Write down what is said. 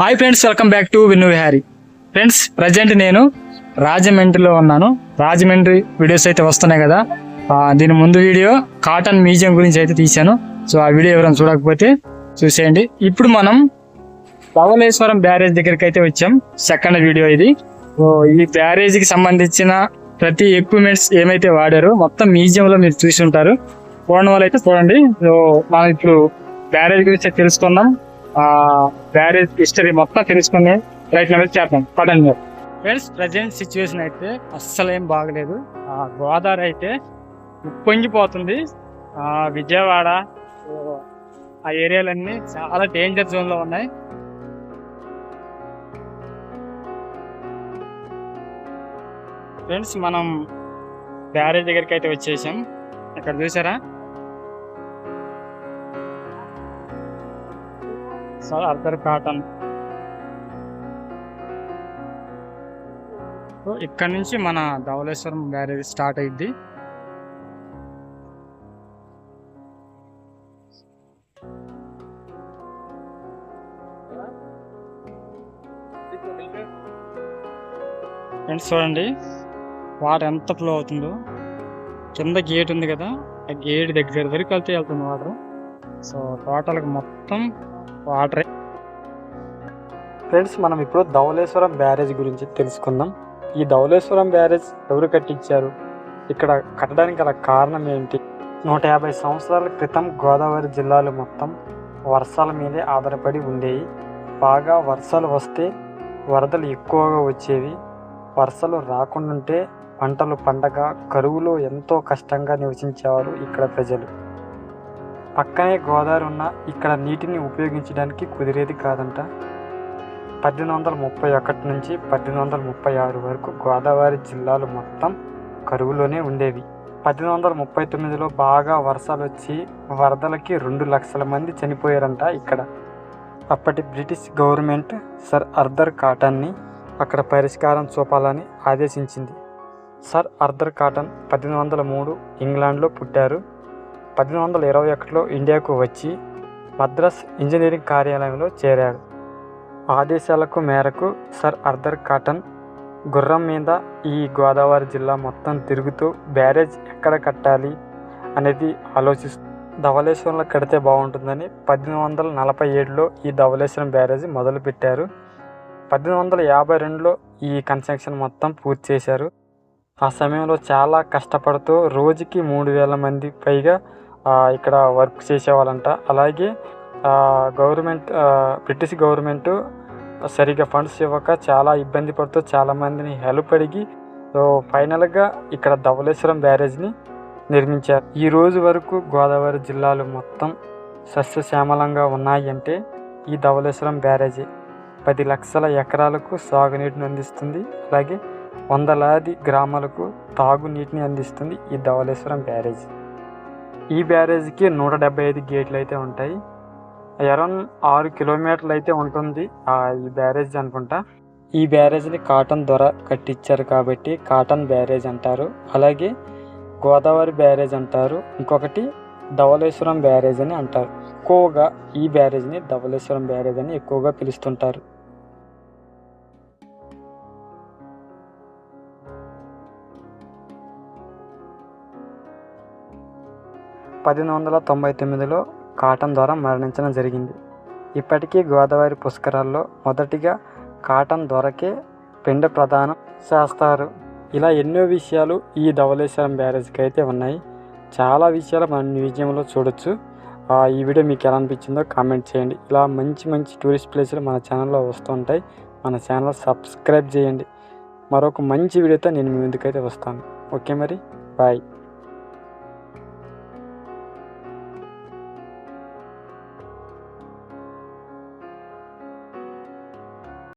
Hi friends welcome back to Vinnu Vihari friends present నేను రాజమండ్రిలో ఉన్నాను. రాజమండ్రి వీడియోస్ అయితే వస్తున్నాయి కదా. దీని ముందు వీడియో కాటన్ మ్యూజియం గురించి అయితే తీశాను. సో ఆ వీడియో ఎవరైనా చూడకపోతే చూసేయండి. ఇప్పుడు మనం ధవలేశ్వరం బ్యారేజ్ దగ్గరికి అయితే వచ్చాం. సెకండ్ వీడియో ఇది. సో ఈ బ్యారేజ్కి సంబంధించిన ప్రతి ఎక్విప్మెంట్స్ ఏమైతే వాడారో మొత్తం మ్యూజియంలో మీరు చూసి ఉంటారు చూడడం వల్ల అయితే చూడండి. సో మనం ఇప్పుడు బ్యారేజ్ గురించి తెలుసుకుందాం. బ్యారేజ్ హిస్టరీ మొత్తం తెలుసుకుని రైట్ లెవెల్ చేద్దాం. పడండి మీరు. ఫ్రెండ్స్ ప్రజెంట్ సిచ్యువేషన్ అయితే అస్సలు ఏం బాగలేదు. ఆ గోదావరి అయితే ఉప్పొంగిపోతుంది. ఆ విజయవాడ ఆ ఏరియాలన్నీ చాలా డేంజర్ జోన్లో ఉన్నాయి. ఫ్రెండ్స్ మనం బ్యారేజ్ దగ్గరికి అయితే వచ్చేసాం. ఇక్కడ చూసారా? సార్ అర్థర్ కాటన్ సో ఇక్కడ నుంచి మన ధవళేశ్వరం బ్యారేజ్ స్టార్ట్ అయింది ఫ్రెండ్స్ చూడండి. వాటర్ ఎంత ఫ్లో అవుతుందో. కింద గేట్ ఉంది కదా ఆ గేట్ దగ్గర వరకు వెళ్తే వెళ్తుంది వాటర్. సో టోటల్గా మొత్తం వాటర్. ఫ్రెండ్స్ మనం ఇప్పుడు ధవళేశ్వరం బ్యారేజ్ గురించి తెలుసుకుందాం. ఈ ధవలేశ్వరం బ్యారేజ్ ఎవరు కట్టించారు? ఇక్కడ కట్టడానికి గల కారణం ఏంటి? నూట యాభై సంవత్సరాల క్రితం గోదావరి జిల్లాలు మొత్తం వర్షాల మీదే ఆధారపడి ఉండేవి. బాగా వర్షాలు వస్తే వరదలు ఎక్కువగా వచ్చేవి. వర్షాలు రాకుండాంటే పంటలు పండగ కరువులో ఎంతో కష్టంగా నివసించేవారు ఇక్కడ ప్రజలు. పక్కనే గోదావరి ఉన్న ఇక్కడ నీటిని ఉపయోగించడానికి కుదిరేది కాదంట. పద్దెనిమిది వందల ముప్పై ఒకటి నుంచి పద్దెనిమిది వందల ముప్పై ఆరు వరకు గోదావరి జిల్లాలు మొత్తం కరువులోనే ఉండేవి. పద్దెనిమిది వందల ముప్పై తొమ్మిదిలో బాగా వర్షాలు వచ్చి వరదలకి రెండు లక్షల మంది చనిపోయారంట ఇక్కడ. అప్పటి బ్రిటిష్ గవర్నమెంట్ సర్ అర్దర్ కాటన్ని అక్కడ పరిష్కారం చూపాలని ఆదేశించింది. సర్ అర్దర్ కాటన్ పద్దెనిమిది వందల మూడు ఇంగ్లాండ్లో పుట్టారు. పద్దెనిమిది వందల ఇరవై ఒకటిలో ఇండియాకు వచ్చి మద్రాస్ ఇంజనీరింగ్ కార్యాలయంలో చేరారు ఆదేశాలకు మేరకు సర్ అర్దర్ కాటన్ గుర్రం మీద ఈ గోదావరి జిల్లా మొత్తం తిరుగుతూ బ్యారేజ్ ఎక్కడ కట్టాలి అనేది ఆలోచిస్తూ ధవళేశ్వరంలో కడితే బాగుంటుందని పద్దెనిమిది వందల నలభై ఏడులో ఈ ధవళేశ్వరం బ్యారేజ్ మొదలుపెట్టారు. పద్దెనిమిది వందల యాభై రెండులో ఈ కన్స్ట్రక్షన్ మొత్తం పూర్తి చేశారు. ఆ సమయంలో చాలా కష్టపడుతూ రోజుకి మూడు వేల మంది పైగా ఇక్కడ వర్క్ చేసేవాళ్ళంట. అలాగే గవర్నమెంట్ బ్రిటిష్ గవర్నమెంట్ సరిగా ఫండ్స్ ఇవ్వక చాలా ఇబ్బంది పడుతూ చాలామందిని హెల్ప్ అడిగి సో ఫైనల్గా ఇక్కడ ధవళేశ్వరం బ్యారేజ్ని నిర్మించారు. ఈ రోజు వరకు గోదావరి జిల్లాలు మొత్తం సస్యశ్యామలంగా ఉన్నాయి అంటే ఈ ధవళేశ్వరం బ్యారేజీ. పది లక్షల ఎకరాలకు సాగునీటిని అందిస్తుంది. అలాగే వందలాది గ్రామాలకు తాగునీటిని అందిస్తుంది ఈ ధవళేశ్వరం బ్యారేజ్. ఈ బ్యారేజ్కి నూట డెబ్బై ఐదు గేట్లు అయితే ఉంటాయి. అరౌండ్ ఆరు కిలోమీటర్లు అయితే ఉంటుంది ఆ ఈ బ్యారేజ్ అనుకుంటా. ఈ బ్యారేజ్ని కాటన్ దొర కట్టించారు కాబట్టి కాటన్ బ్యారేజ్ అంటారు. అలాగే గోదావరి బ్యారేజ్ అంటారు. ఇంకొకటి ధవళేశ్వరం బ్యారేజ్ అని అంటారు. ఎక్కువగా ఈ బ్యారేజ్ని ధవళేశ్వరం బ్యారేజ్ అని ఎక్కువగా పిలుస్తుంటారు. పద్దెనిమిది వందల తొంభై తొమ్మిదిలో కాటన్ ద్వారా మరణించడం జరిగింది. ఇప్పటికీ గోదావరి పుష్కరాల్లో మొదటిగా కాటన్ ద్వారకే పిండ ప్రదానం చేస్తారు. ఇలా ఎన్నో విషయాలు ఈ ధవలేశ్వరం బ్యారేజ్కి అయితే ఉన్నాయి. చాలా విషయాలు మన మ్యూజియంలో చూడొచ్చు. ఆ, ఈ వీడియో మీకు ఎలా అనిపించిందో కామెంట్ చేయండి. ఇలా మంచి మంచి టూరిస్ట్ ప్లేసులు మన ఛానల్లో వస్తూ ఉంటాయి. మన ఛానల్ సబ్స్క్రైబ్ చేయండి. మరొక మంచి వీడియోతో నేను మీ ముందుకైతే వస్తాను. ఓకే మరి? బాయ్.